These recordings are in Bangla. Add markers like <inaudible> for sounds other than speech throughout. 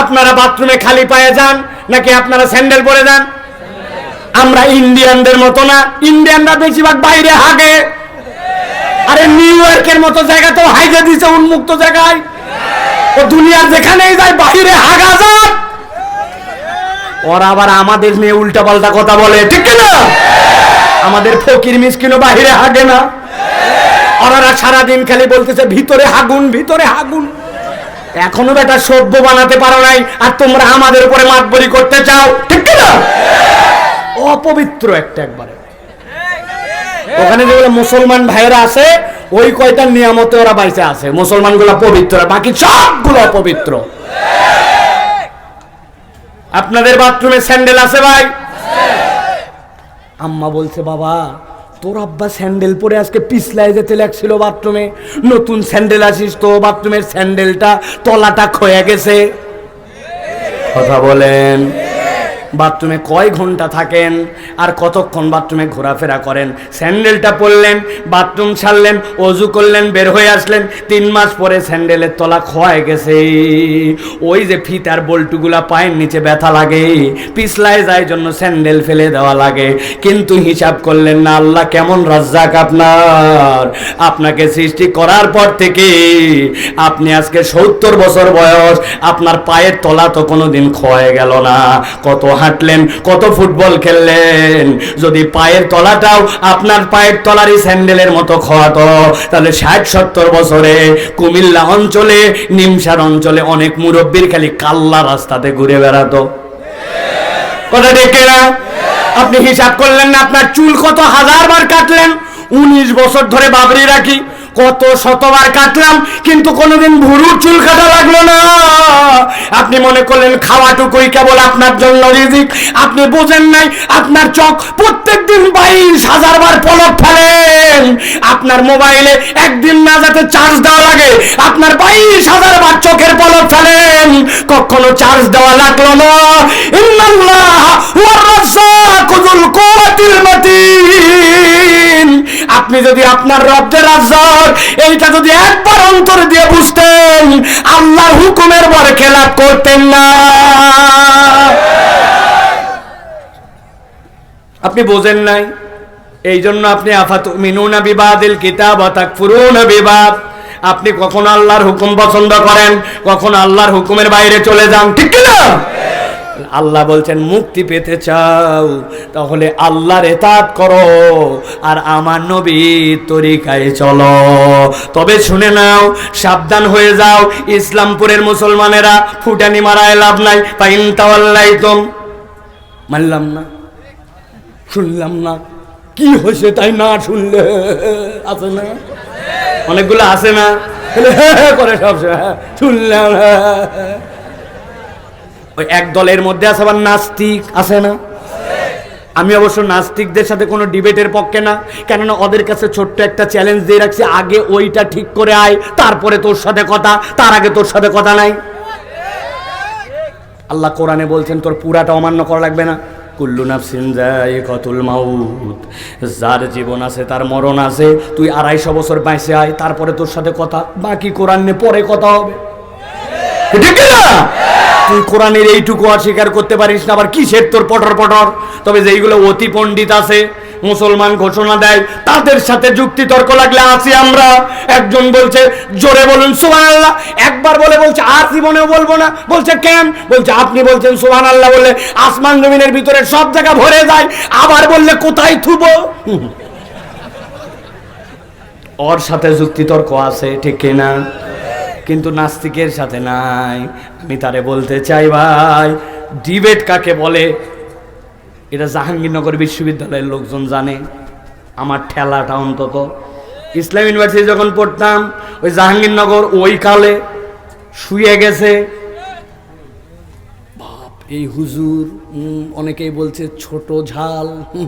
আপনারা বাথরুমে খালি পায়ে যান নাকি আপনারা স্যান্ডেল পরে যান? আমরা ইন্ডিয়ানদের মতো না। ইন্ডিয়ানরা বেশিরভাগ বাইরে হাগে আরে নিউ ইয়র্কের মতো জায়গাতেও হাইজে দিছে উন্মুক্ত জায়গায়। ও দুনিয়ার যেখানেই যায় বাইরে হাগা যাক। ওরা আবার আমাদের নিয়ে উল্টা পাল্টা কথা বলে, ঠিক না আমাদের ফকির মিসকিনও বাহিরে হাগে না। ওনারা সারাদিন খালি বলতেছে, ভিতরে হাগুন ভিতরে হাগুন। এখনও বেটা সভ্য বানাতে পারো নাই, আর তোমরা আমাদের উপরে মাতবরি করতে চাও। ঠিক না? অপবিত্র একটা একবারে। ওখানে যেগুলো মুসলমান ভাইয়েরা আছে, ওই কয়টা নিয়ামতে ওরা বাইসে আছে। মুসলমানগুলা পবিত্র, বাকি সবগুলো অপবিত্র। আপনাদের বাথরুমে স্যান্ডেল আছে ভাই? আম্মা বলছে, বাবা তোর আব্বা স্যান্ডেল পরে আজকে পিছলায় যেতে লাগছিল বাথরুমে। নতুন স্যান্ডেল আসিস তো, বাথরুমের স্যান্ডেলটা, তলাটা ক্ষয়ে গেছে। কথা বলেন। বাথরুমে কয় ঘণ্টা থাকেন? আর কতক্ষণ বাথরুমে ঘোরাফেরা করেন? স্যান্ডেলটা পরলেন, বাথরুম ছাড়লেন, অজু করলেন, বের হয়ে আসলেন। তিন মাস পরে স্যান্ডেলের তলা খোয়ায় গেছে। ওই যে ফিতার বল্টুগুলা পায়ের নিচে ব্যথা লাগে। পিছলায় যায় জন্য স্যান্ডেল ফেলে দেওয়া লাগে। কিন্তু হিসাব করলেন না, আল্লাহ কেমন রাজ্জাক আপনার? আপনাকে সৃষ্টি করার পর থেকে আপনি আজকে সত্তর বছর বয়স। আপনার পায়ের তলা তো কোনোদিন ক্ষয়ে গেল না। কত হাঁটলেন, কত ফুটবল খেললেন। যদি পায়ের তলাটাও আপনার পায়ের তলারই স্যান্ডেলের মতো খোয়াতো, তাহলে ষাট, সত্তর বছরে কুমিল্লা অঞ্চলে, নিমসার অঞ্চলে অনেক মুরব্বীর খালি কাল্লা রাস্তাতে ঘুরে বেড়াতো। কথা দেখে না আপনি হিসাব করলেন না, আপনার চুল কত হাজার বার কাটলেন? উনিশ বছর ধরে বাবরি রাখি, কত শতবার কাটলাম, কিন্তু কোনোদিন ভুরুর চুল কাটা লাগল না। আপনি মনে করলেন খাওয়াটুকুই কেবল আপনার জন্য রিজিক। আপনি বুঝেন নাই, আপনার চোখ প্রত্যেক দিন বাইশ হাজার বার পলক ফেলেন আপনার মোবাইলে একদিন না যাতে চার্জ দেওয়া লাগে, আপনার বাইশ হাজার বার চোখের পলক ফেলেন। কখনো চার্জ দেওয়া লাগল না। যদি আপনার রব্দের রাজ্জাক এইটা যদি একবার অন্তর দিয়ে বুঝতেন, আল্লাহর হুকুমের পরে খেলাপ করতেন না। আপনি বোঝেন নাই? এই জন্য আপনি আফাত মিনুনা বিবাদিল কিতাব অতাক ফুরুনা বিবাদ। আপনি কখন আল্লাহর হুকুম পছন্দ করেন, কখন আল্লাহর হুকুমের বাইরে চলে যান, ঠিক কি না আল্লাহ বলছেন মুক্তি পেতে চাও তাহলে আল্লাহর এতাত করো আর আমার নবী তরিকায় চলো। তবে শুনে নাও সাবধান হয়ে যাও ইসলামপুরের মুসলমানেরা ফুটানি মারায় লাভ নাই। পাইন তাওয়াল্লাই তোম মানলাম না শুনলাম না কি হয়েছে তাই না শুনলে? আছে না? অনেকগুলো আছে না? করে সব হ্যাঁ, শুনলাম হ্যাঁ। ওই এক দলের মধ্যে আছে আবার নাস্তিক, আছে না? আমি অবশ্য নাস্তিকদের সাথে কোনো ডিবেটের পক্ষে না, কেননা ওদের কাছে ছোট্ট একটা চ্যালেঞ্জ দিয়ে রাখছি, আগে ওইটা ঠিক করে আয়, তারপরে তোর সাথে কথা, তার আগে তোর সাথে কথা নাই। আল্লাহ কোরআনে বলছেন, তোর পুরাটা অমান্য করা লাগবে না। কুল্লু নাফসিন কতুল মাউত, যার জীবন আছে, তার মরণ আছে, তুই আড়াইশো বছর বাইসে আয়, তারপরে তোর সাথে কথা, বাকি কোরআন নিয়ে পরে কথা হবে। ঠিক না তুই কোরআনের এইটুকু অস্বীকার করতে পারিস না, আবার কিসের তোর পটর পটর? তবে যেইগুলো অতি পণ্ডিত আছে, মুসলমান ঘোষণা দেয়, তাদের সাথে যুক্তি তর্ক লাগলে আছি আমরা। একজন বলছে, জোরে বলুন সুবান আল্লাহ একবার বলে বলছে, আর জীবনেও বলব না। বলছে, কেন? বলছে, আপনি বলছেন সুবান আল্লাহ বললে আসমান জমিনের ভিতরে সব জায়গা ভরে যায়, আবার বললে কোথায় থুবো? <laughs> ওর সাথে যুক্তি তর্ক আছে, ঠিক কিনা? কিন্তু নাস্তিকের সাথে নাই। আমি তারে বলতে চাই ভাই, ডিবেট কাকে বলে? এটা জাহাঙ্গীরনগর বিশ্ববিদ্যালয়ের লোকজন জানে। আমার ঠেলাটা অন্তত। ইসলাম ইউনিভার্সিটি যখন পড়তাম, ওই জাহাঙ্গীরনগর ওই কালে শুয়ে গেছে। বাপ এই হুজুর অনেকেই বলছে ছোট ঝাল। <laughs>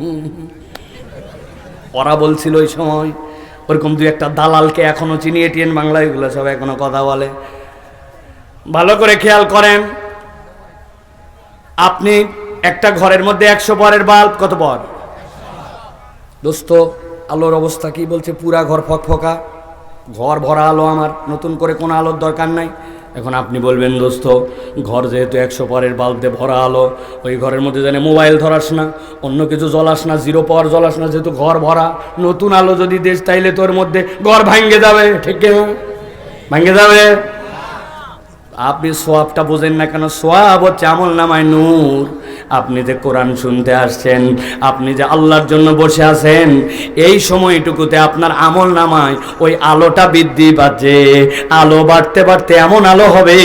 ওরা বলছিল ওই সময় ওরকম দু একটা দালালকে এখনও চিনি এটিএন বাংলা, এগুলো সব এখনও কথা বলে। ভালো করে খেয়াল করেন, আপনি একটা ঘরের মধ্যে একশো পরের বাল্ব, কত পর? দোস্ত, আলোর অবস্থা কি বলছে? পুরা ঘর ফকফকা। ঘর ভরা আলো আমার, নতুন করে কোনো আলোর দরকার নাই। এখন আপনি বলবেন, দোস্ত, ঘর যেহেতু একশো পরের বালতে ভরা আলো, ওই ঘরের মধ্যে জানে মোবাইল ধরাস না, অন্য কিছু জলাস না, জিরো পাওয়ার জলাস না, যেহেতু ঘর ভরা, নতুন আলো যদি দেশ তাইলে তোর মধ্যে ঘর ভাঙ্গে যাবে। ঠিক ভাঙ্গে যাবে? আপনি সোয়াবটা বোঝেন না কেন? সোয়াব হচ্ছে আমল নামায় নূর। আপনি যে কোরআন শুনতে আসছেন, আপনি যে আল্লাহর জন্য বসে আছেন, এই সময়টুকুতে আপনার আমল নামায় ওই আলোটা বৃদ্ধি পাচ্ছে। আলো বাড়তে বাড়তে এমন আলো হবে,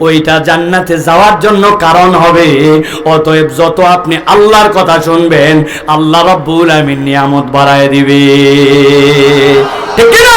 ওইটা জান্নাতে যাওয়ার জন্য কারণ হবে। অতএব যত আপনি আল্লাহর কথা শুনবেন, আল্লাহ রব্বুল আমিন নিয়ামত বাড়ায় দিবে। ঠিক?